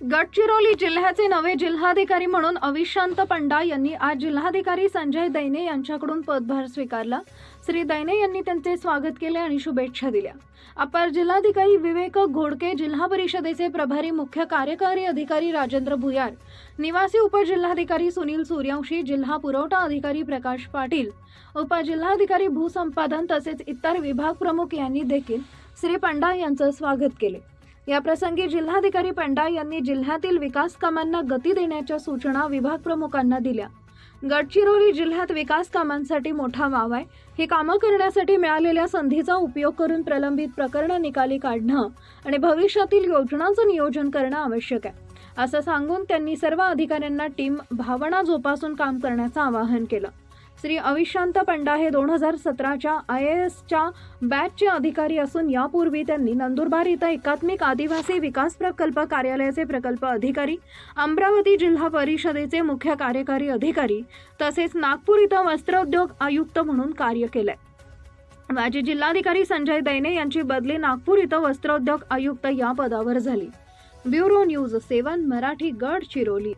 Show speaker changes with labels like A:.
A: गडचिरोली जिल्ह्याचे नवे जिल्हाधिकारी म्हणून अविशांत पंडा यांनी आज जिल्हाधिकारी संजय दैने यांच्याकडून पदभार स्वीकारला. श्री दैने यांनी त्यांचे स्वागत केले आणि शुभेच्छा दिल्या. अपर जिल्हाधिकारी विवेक घोडके जिल्हा परिषदेचे प्रभारी मुख्य कार्यकारी अधिकारी राजेंद्र भुयार निवासी उपजिल्हाधिकारी सुनील सूर्यवंशी जिल्हा पुरवठा अधिकारी प्रकाश पाटील उपजिल्हाधिकारी भूसंपादन तसेच इतर विभाग प्रमुख यांनी देखील श्री पंडा यांचं स्वागत केले. याप्रसंगी जिल्हाधिकारी पंडा यांनी जिल्ह्यातील विकास कामांना गती देण्याच्या सूचना विभाग प्रमुखांना दिल्या. गडचिरोली जिल्ह्यात विकास कामांसाठी मोठा वाव आहे. ही कामं करण्यासाठी मिळालेल्या संधीचा उपयोग करून प्रलंबित प्रकरणं निकाली काढणं आणि भविष्यातील योजनांचं नियोजन करणं आवश्यक आहे. असं सांगून त्यांनी सर्व अधिकाऱ्यांना टीम भावना जोपासून काम करण्याचं आवाहन केलं. श्री अविशांत पंडा हे दोन हजार सतराच्या आय ए एसच्या बॅचचे अधिकारी असून यापूर्वी त्यांनी नंदुरबार इथं एकात्मिक आदिवासी विकास प्रकल्प कार्यालयाचे प्रकल्प अधिकारी अमरावती जिल्हा परिषदेचे मुख्य कार्यकारी अधिकारी तसेच नागपूर इथं वस्त्रोद्योग आयुक्त म्हणून कार्य केलंय. माजी जिल्हाधिकारी संजय दैने यांची बदली नागपूर इथं वस्त्रोद्योग आयुक्त या पदावर झाली. Bureau news seven Marathi Gadchiroli